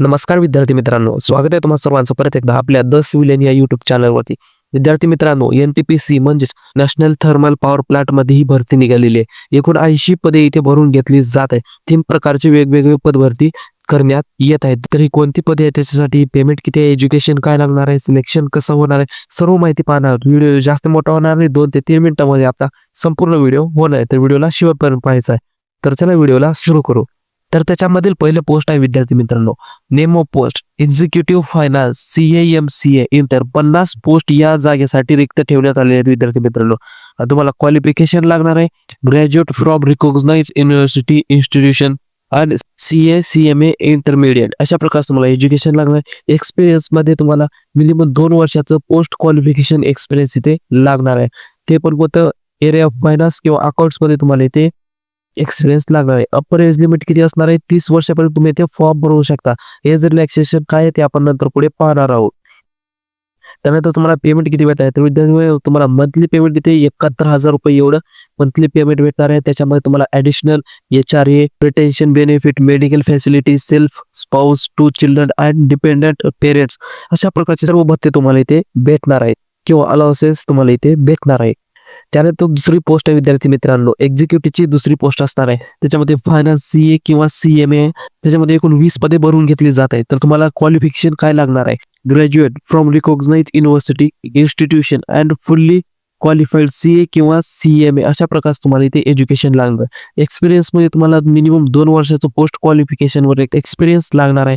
नमस्कार विद्यार्थी मित्रांनो स्वागत आहे तुम्हाला सर्वांचं परत एकदा आपल्या द सिव्हिलियन या युट्यूब चॅनलवरती विद्यार्थी मित्रांनो एन टी पी सी म्हणजेच नॅशनल थर्मल पॉवर प्लांटमध्ये ही भरती निघालेली आहे. एकूण ऐंशी पदे इथे भरून घेतली जात आहे. तीन प्रकारचे वेगवेगळे पद भरती करण्यात येत आहेत. तर ही कोणती पदे आहेत त्याच्यासाठी पेमेंट किती आहे एज्युकेशन काय लागणार आहे सिलेक्शन कसं होणार आहे सर्व माहिती पाहणार व्हिडिओ जास्त मोठा होणार नाही दोन ते तीन मिनिटांमध्ये आपला संपूर्ण व्हिडिओ होणार आहे. तर व्हिडिओला शेवटपर्यंत पाहायचा आहे. तर चला व्हिडिओला सुरू करू. तर त्याच्यामधील पहिलं पोस्ट आहे विद्यार्थी मित्रांनो. नेमो post executive finance C M C A inter पन्नास पोस्ट या जागेसाठी रिक्त ठेवण्यात आलेले आहेत विद्यार्थी मित्रांनो. तुम्हाला क्वालिफिकेशन लागणार आहे. Graduate from recognise university institution आणि C A C M A intermediate अशा प्रकारे तुम्हाला एज्युकेशन लागणार आहे. एक्सपिरियन्समध्ये तुम्हाला मिनिमम दोन वर्षाचं पोस्ट क्वालिफिकेशन एक्सपिरियन्स इथे लागणार आहे. ते पण कोणतं एरिया ऑफ फायनान्स किंवा अकाउंट्समध्ये तुम्हाला इथे एक्सपिरियन्स लागणार आहे. अप्पर एज लिमिट किती असणार आहे? तीस वर्षापर्यंत तुम्ही इथे फॉर्म भरवू शकता. एज रिलॅक्सेशन काय आहे ते आपण नंतर पुढे पाहणार आहोत. त्यानंतर तुम्हाला पेमेंट किती भेटणार आहे? तर विद्यार्थी तुम्हाला मंथली पेमेंट इथे एकाहत्तर हजार रुपये एवढं मंथली पेमेंट भेटणार आहे. त्याच्यामध्ये तुम्हाला additional H R A retention benefit medical facility self spouse two children and dependent parents अशा प्रकारचे सर्व भत्ते तुम्हाला इथे भेटणार आहेत. किंवा अलाउन्सेस तुम्हाला इथे भेटणार आहे त्यानंतर दुसरी पोस्ट आहे विद्यार्थी मित्रांनो. एक्झिक्युटिव्हची दुसरी पोस्ट असणार आहे. त्याच्यामध्ये फायनान्स सी ए किंवा सी एम ए त्याच्यामध्ये एकूण वीस पदे भरून घेतली जात आहेत. तर तुम्हाला क्वालिफिकेशन काय लागणार आहे? Graduate from recognise university institution and fully qualified C A किंवा सी एम ए अशा प्रकारचं तुम्हाला इथे एज्युकेशन लागणार आहे. एक्सपिरियन्समध्ये तुम्हाला मिनिमम दोन वर्षाचं पोस्ट क्वालिफिकेशन वर एक्सपिरियन्स लागणार आहे.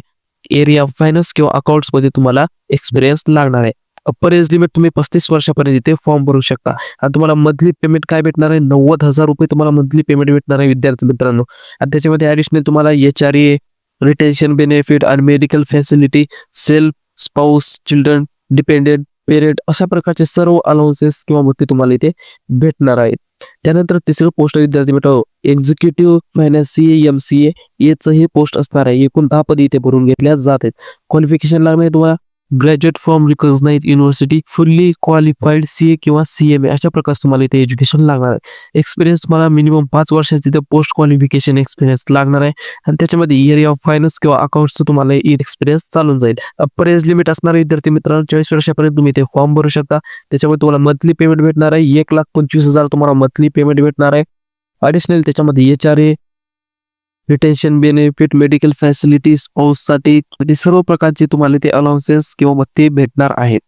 एरिया ऑफ फायनान्स किंवा अकाउंट्समध्ये तुम्हाला एक्सपिरियन्स लागणार आहे. अप्पर एज लिमिट तुम्ही पस्तीस वर्षापर्यंत इथे फॉर्म भरू शकता. आणि तुम्हाला मंथली पेमेंट काय भेटणार आहे? नव्वद हजार रुपये तुम्हाला मंथली पेमेंट भेटणार आहे विद्यार्थी मित्रांनो. आणि त्याच्यामध्ये ॲडिशनल तुम्हाला H R A retention benefit आणि medical facility self spouse children dependent parent अशा प्रकारचे सर्व अलाउन्सेस किंवा मग ते तुम्हाला इथे भेटणार आहेत. त्यानंतर तिसरं पोस्ट विद्यार्थी मित्र executive finance C M C A हे पोस्ट असणार आहे. एकूण दहा पदी इथे भरून घेतल्या जात आहेत. क्वालिफिकेशन लागणार आहे तुम्हाला? Graduate form recognise university fully qualified C A किंवा सी एम ए अशा प्रकारचं तुम्हाला इथे एज्युकेशन लागणार आहे. एक्सपिरियन्स तुम्हाला मिनिमम पाच वर्षाचे इथे पोस्ट क्वालिफिकेशन एक्सपिरियन्स लागणार आहे. आणि त्याच्यामध्ये एरिया ऑफ फायनान्स किंवा अकाउंटचं तुम्हाला एक्सपिरियन्स चालून जाईल. अप्पर एज लिमिट असणारे विद्यार्थी मित्रांनो चाळीस वर्षापर्यंत तुम्ही इथे फॉर्म भरू शकता. त्याच्यामध्ये तुम्हाला मंथली पेमेंट भेटणार आहे. एक लाख पंचवीस हजार तुम्हाला मंथली पेमेंट भेटणार आहे. ॲडिशनल त्याच्यामध्ये H R A retention benefit medical फॅसिलिटीजसाठी म्हणजे सर्व प्रकारचे तुम्हाला ते अलाउन्सेस किंवा मग ते भेटणार आहेत.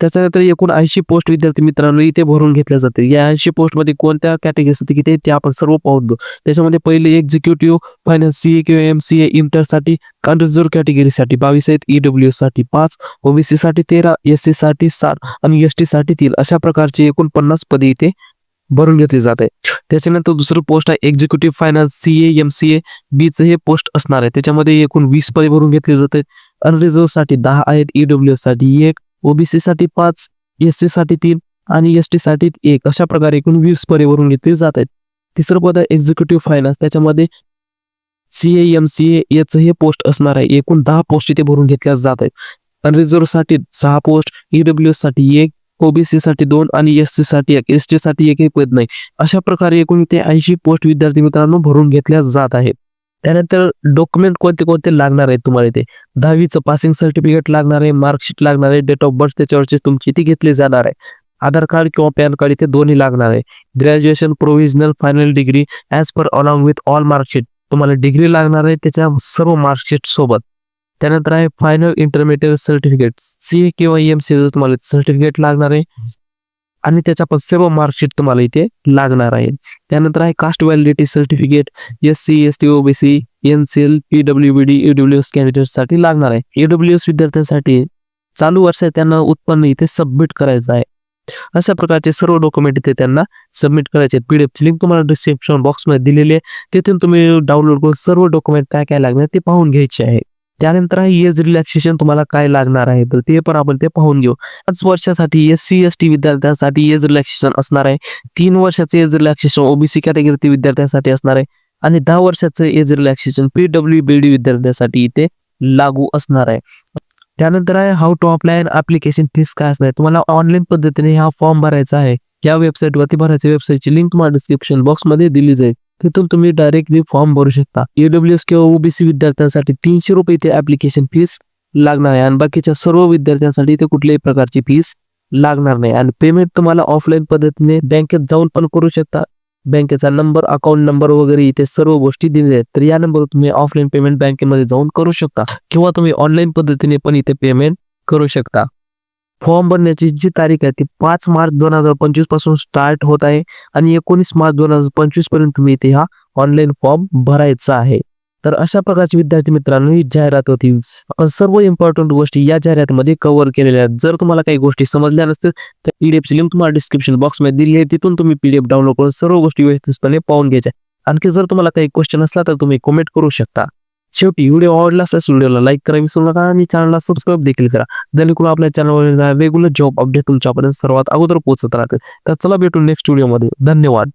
त्याच्यानंतर एकूण ऐंशी पोस्ट विद्यार्थी मित्रांनो इथे भरून घेतल्या जाते या ऐंशी पोस्टमध्ये कोणत्या कॅटेगरीसाठी किती ते आपण सर्व पाहून घेऊ. त्याच्यामध्ये पहिले एक्झिक्युटिव्ह फायनान्स सी ए किंवा एम सी ए इंटरसाठी अनरिझर्व कॅटेगरीसाठी बावीस आहेत ईडब्ल्यू साठी पाच ओबीसी साठी तेरा एस सी साठी सात आणि एस टी साठी तीन. अशा प्रकारचे एकूण पन्नास पदे इथे भरून घेतली जात आहे त्याच्यानंतर दुसरं पोस्ट आहे executive finance C A M C A बीचं हे पोस्ट असणार आहे. त्याच्यामध्ये एकूण वीस पदे भरून घेतली जाते. अनरिझर्वसाठी दहा आहेत ईडब्ल्यू साठी एक ओबीसी साठी पाच एस सी साठी तीन आणि एस टी साठी एक. अशा प्रकारे एकूण वीस पदे भरून घेतली जात आहेत. तिसरं पद आहे एक्झिक्युटिव्ह फायनान्स त्याच्यामध्ये C A M C A याचं हे पोस्ट असणार आहे. एकूण दहा पोस्ट इथे भरून घेतल्या जात आहेत. अनरिझर्वसाठी सहा पोस्ट ईडब्ल्यू साठी एक ओबीसी साठी दोन आणि एस सी साठी एक. एस टी साठी एक पद नाही. अशा प्रकारे एकूण ते ऐंशी पोस्ट विद्यार्थी मित्रांनो भरून घेतल्या जात आहेत. त्यानंतर डॉक्युमेंट कोणते कोणते लागणार आहेत तुम्हाला इथे? दहावीचं पासिंग सर्टिफिकेट लागणार आहे मार्कशीट लागणार आहे डेट ऑफ बर्थ त्याच्यावरची तुमची ती घेतली जाणार आहे. आधार कार्ड किंवा पॅन कार्ड इथे दोन्ही लागणार आहे. Graduation provisional final degree as per along with all marksheet तुम्हाला डिग्री लागणार आहे त्याच्या सर्व मार्कशीट सोबत. त्यानंतर आहे फायनल इंटरमिडिएट सर्टिफिकेट सी किंवा एम सी तुम्हाला सर्टिफिकेट लागणार आहे. आणि त्याच्या पण सर्व मार्कशीट तुम्हाला इथे लागणार आहे. त्यानंतर आहे caste validity certificate S C S T OBC N C L P W B D E W S कॅन्डिडेटसाठी लागणार आहे. ईडब्ल्यू एस विद्यार्थ्यांसाठी चालू वर्षात त्यांना उत्पन्न इथे सबमिट करायचं आहे. अशा प्रकारचे सर्व डॉक्युमेंट इथे त्यांना सबमिट करायचे पीडीएफची लिंक तुम्हाला डिस्क्रिप्शन बॉक्समध्ये दिलेली आहे. तिथून तुम्ही डाउनलोड करून सर्व डॉक्युमेंट काय काय लागणार ते पाहून घ्यायचे आहे. त्यानंतर आहे एज रिलॅक्सेशन तुम्हाला काय लागणार आहे तर ते पण आपण ते पाहून घेऊ. पाच वर्षासाठी एस सी एस टी विद्यार्थ्यांसाठी एज रिलॅक्सेशन असणार आहे. तीन वर्षाचे एज रिलॅक्सेशन ओबीसी कॅटेगरी विद्यार्थ्यांसाठी असणार आहे. आणि दहा वर्षाचं age relaxation P W B D विद्यार्थ्यांसाठी इथे लागू असणार आहे. त्यानंतर आहे how to apply application fees काय असणार आहे. तुम्हाला ऑनलाईन पद्धतीने हा फॉर्म भरायचा आहे. या वेबसाईटवरती भरायच्या वेबसाईटची लिंक तुम्हाला डिस्क्रिप्शन बॉक्समध्ये दिली जाईल. तिथून तुम्ही डायरेक्टली फॉर्म भरू शकता. ईडब्ल्यू एस किंवा ओबीसी विद्यार्थ्यांसाठी तीनशे रुपये इथे ऍप्लिकेशन फीस लागणार आहे. आणि बाकीच्या सर्व विद्यार्थ्यांसाठी इथे कुठल्याही प्रकारची फीस लागणार नाही. आणि पेमेंट तुम्हाला ऑफलाईन पद्धतीने बँकेत जाऊन पण करू शकता. बँकेचा नंबर अकाउंट नंबर वगैरे इथे सर्व गोष्टी दिलेल्या आहेत. तर या नंबरवर तुम्ही ऑफलाईन पेमेंट बँकेमध्ये जाऊन करू शकता. किंवा तुम्ही ऑनलाईन पद्धतीने पण इथे पेमेंट करू शकता. फॉर्म भरण्याची जी तारीख आहे ती पाच मार्च दोन हजार पंचवीसपासून स्टार्ट होत आहे आणि एकोणीस मार्च दोन हजार पंचवीसपर्यंत तुम्ही इथे हा ऑनलाईन फॉर्म भरायचा आहे. तर अशा प्रकारची विद्यार्थी मित्रांनो ही जाहिरात होती. सर्व इम्पॉर्टंट गोष्टी या जाहिरातीमध्ये कव्हर केलेल्या आहेत. जर तुम्हाला काही गोष्टी समजल्या नसतील तर पीडीएफची लिंक तुम्हाला डिस्क्रिप्शन बॉक्समध्ये दिली आहे. तिथून तुम्ही पीडीएफ डाउनलोड करून सर्व गोष्टी व्यवस्थितपणे पाहून घ्यायच्या. आणखी जर तुम्हाला काही क्वेश्चन असला तर तुम्ही कमेंट करू शकता. शेवटी व्हिडिओ आवडला असल्यास व्हिडिओला लाईक करा. विसरू नका आणि चॅनलला सबस्क्राईब देखील करा. जेणेकरून आपल्या चॅनलवर रेग्युलर जॉब अपडेट तुमच्यापर्यंत सर्वात अगोदर पोहोचत राहतील. तर चला भेटू नेक्स्ट व्हिडिओमध्ये धन्यवाद.